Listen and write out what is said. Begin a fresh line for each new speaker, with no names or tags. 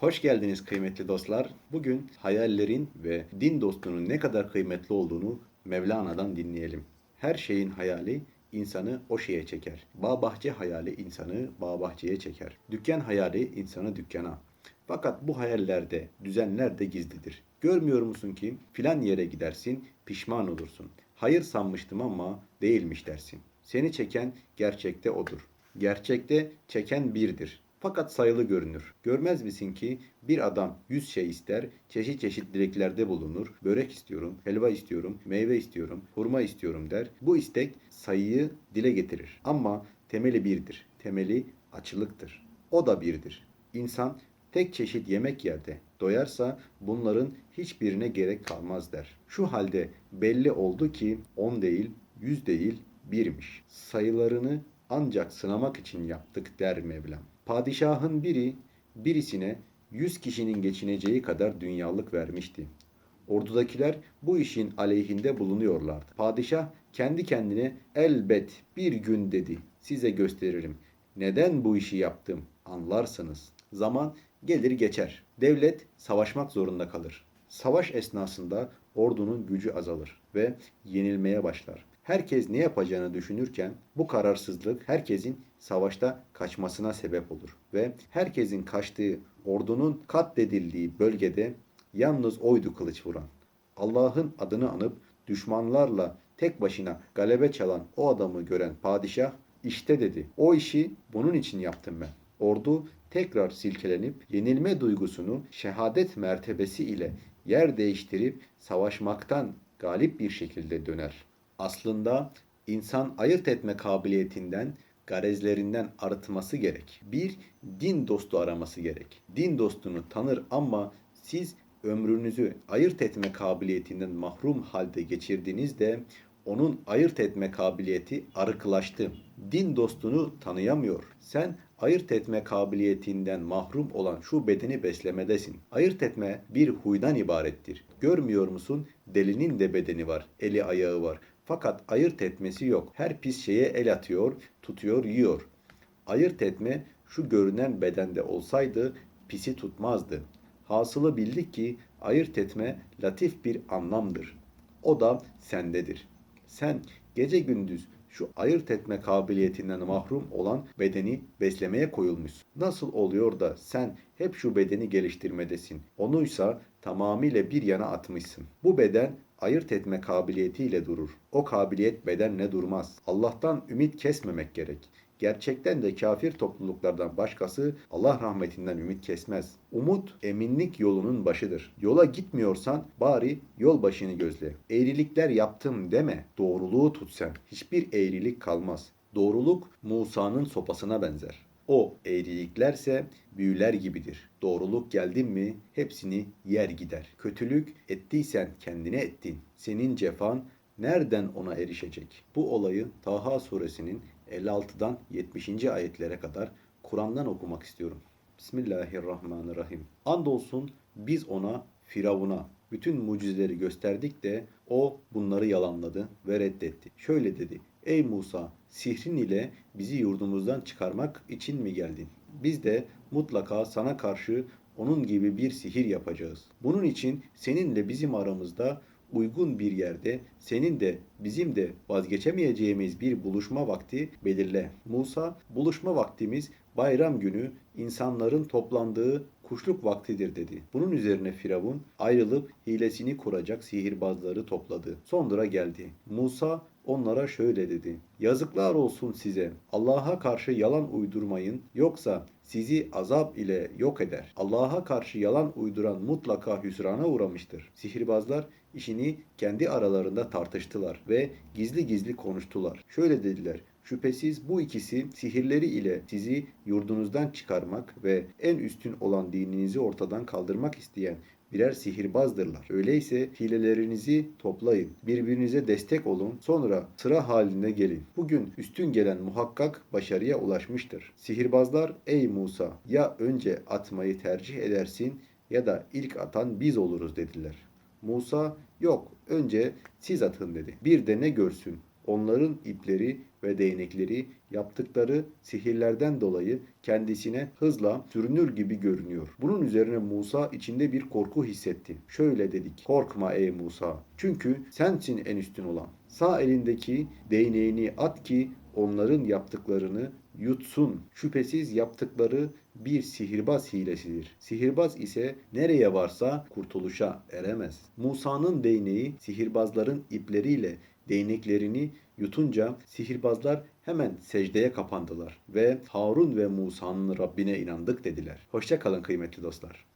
Hoş geldiniz kıymetli dostlar. Bugün hayallerin ve din dostunun ne kadar kıymetli olduğunu Mevlana'dan dinleyelim. Her şeyin hayali insanı o şeye çeker. Bağ bahçe hayali insanı bağ bahçeye çeker. Dükkan hayali insanı dükkana. Fakat bu hayallerde, düzenler de gizlidir. Görmüyor musun ki filan yere gidersin, pişman olursun. Hayır sanmıştım ama değilmiş dersin. Seni çeken gerçekte odur. Gerçekte çeken birdir. Fakat sayılı görünür. Görmez misin ki bir adam yüz şey ister, çeşit çeşit dileklerde bulunur. Börek istiyorum, helva istiyorum, meyve istiyorum, hurma istiyorum der. Bu istek sayıyı dile getirir. Ama temeli birdir. Temeli açılıktır. O da birdir. İnsan tek çeşit yemek yerde doyarsa bunların hiçbirine gerek kalmaz der. Şu halde belli oldu ki on değil, yüz değil, birmiş. Sayılarını ancak sınamak için yaptık der Mevlam. Padişahın biri birisine yüz kişinin geçineceği kadar dünyalık vermişti. Ordudakiler bu işin aleyhinde bulunuyorlardı. Padişah kendi kendine elbet bir gün dedi. Size gösteririm. Neden bu işi yaptım anlarsınız. Zaman gelir geçer. Devlet savaşmak zorunda kalır. Savaş esnasında ordunun gücü azalır ve yenilmeye başlar. Herkes ne yapacağını düşünürken bu kararsızlık herkesin savaşta kaçmasına sebep olur ve herkesin kaçtığı ordunun katledildiği bölgede yalnız oydu kılıç vuran. Allah'ın adını anıp düşmanlarla tek başına galebe çalan o adamı gören padişah işte dedi o işi bunun için yaptım ben. Ordu tekrar silkelenip yenilme duygusunu şehadet mertebesi ile yer değiştirip savaşmaktan galip bir şekilde döner. Aslında insan ayırt etme kabiliyetinden, garezlerinden arıtması gerek. Bir din dostu araması gerek. Din dostunu tanır ama siz ömrünüzü ayırt etme kabiliyetinden mahrum halde geçirdiğinizde onun ayırt etme kabiliyeti arıklaştı. Din dostunu tanıyamıyor. Sen ayırt etme kabiliyetinden mahrum olan şu bedeni beslemedesin. Ayırt etme bir huydan ibarettir. Görmüyor musun? Delinin de bedeni var, eli ayağı var. Fakat ayırt etmesi yok. Her pis şeye el atıyor, tutuyor, yiyor. Ayırt etme şu görünen bedende olsaydı pisi tutmazdı. Hasılı bildik ki ayırt etme latif bir anlamdır. O da sendedir. Sen gece gündüz şu ayırt etme kabiliyetinden mahrum olan bedeni beslemeye koyulmuşsun. Nasıl oluyor da sen hep şu bedeni geliştirmedesin. Onuysa tamamıyla bir yana atmışsın. Bu beden ayırt etme kabiliyetiyle durur. O kabiliyet bedenle durmaz. Allah'tan ümit kesmemek gerek. Gerçekten de kafir topluluklardan başkası Allah rahmetinden ümit kesmez. Umut eminlik yolunun başıdır. Yola gitmiyorsan bari yol başını gözle. Eğrilikler yaptım deme. Doğruluğu tut sen. Hiçbir eğrilik kalmaz. Doğruluk Musa'nın sopasına benzer. O eğriliklerse büyüler gibidir. Doğruluk geldin mi hepsini yer gider. Kötülük ettiysen kendine ettin. Senin cefan nereden ona erişecek? Bu olayı Taha suresinin 56'dan 70. ayetlere kadar Kur'an'dan okumak istiyorum. Bismillahirrahmanirrahim. Andolsun biz ona Firavun'a bütün mucizeleri gösterdik de o bunları yalanladı ve reddetti. Şöyle dedi. Ey Musa sihrin ile bizi yurdumuzdan çıkarmak için mi geldin? Biz de mutlaka sana karşı onun gibi bir sihir yapacağız. Bunun için seninle bizim aramızda uygun bir yerde senin de bizim de vazgeçemeyeceğimiz bir buluşma vakti belirle. Musa buluşma vaktimiz bayram günü insanların toplandığı kuşluk vaktidir dedi. Bunun üzerine Firavun ayrılıp hilesini kuracak sihirbazları topladı. Sonra geldi. Musa onlara şöyle dedi. Yazıklar olsun size. Allah'a karşı yalan uydurmayın yoksa sizi azap ile yok eder. Allah'a karşı yalan uyduran mutlaka hüsrana uğramıştır. Sihirbazlar işini kendi aralarında tartıştılar ve gizli gizli konuştular. Şöyle dediler. Şüphesiz bu ikisi sihirleri ile sizi yurdunuzdan çıkarmak ve en üstün olan dininizi ortadan kaldırmak isteyen birer sihirbazdırlar. Öyleyse hilelerinizi toplayın. Birbirinize destek olun. Sonra sıra haline gelin. Bugün üstün gelen muhakkak başarıya ulaşmıştır. Sihirbazlar ey Musa ya önce atmayı tercih edersin ya da ilk atan biz oluruz dediler. Musa yok önce siz atın dedi. Bir de ne görsün onların ipleri ve değnekleri yaptıkları sihirlerden dolayı kendisine hızla sürünür gibi görünüyor. Bunun üzerine Musa içinde bir korku hissetti. Şöyle dedik. Korkma ey Musa. Çünkü sensin en üstün olan. Sağ elindeki değneğini at ki onların yaptıklarını yutsun. Şüphesiz yaptıkları bir sihirbaz hilesidir. Sihirbaz ise nereye varsa kurtuluşa eremez. Musa'nın değneği sihirbazların ipleriyle değneklerini yutunca sihirbazlar hemen secdeye kapandılar ve Harun ve Musa'nın Rabbine inandık dediler. Hoşça kalın kıymetli dostlar.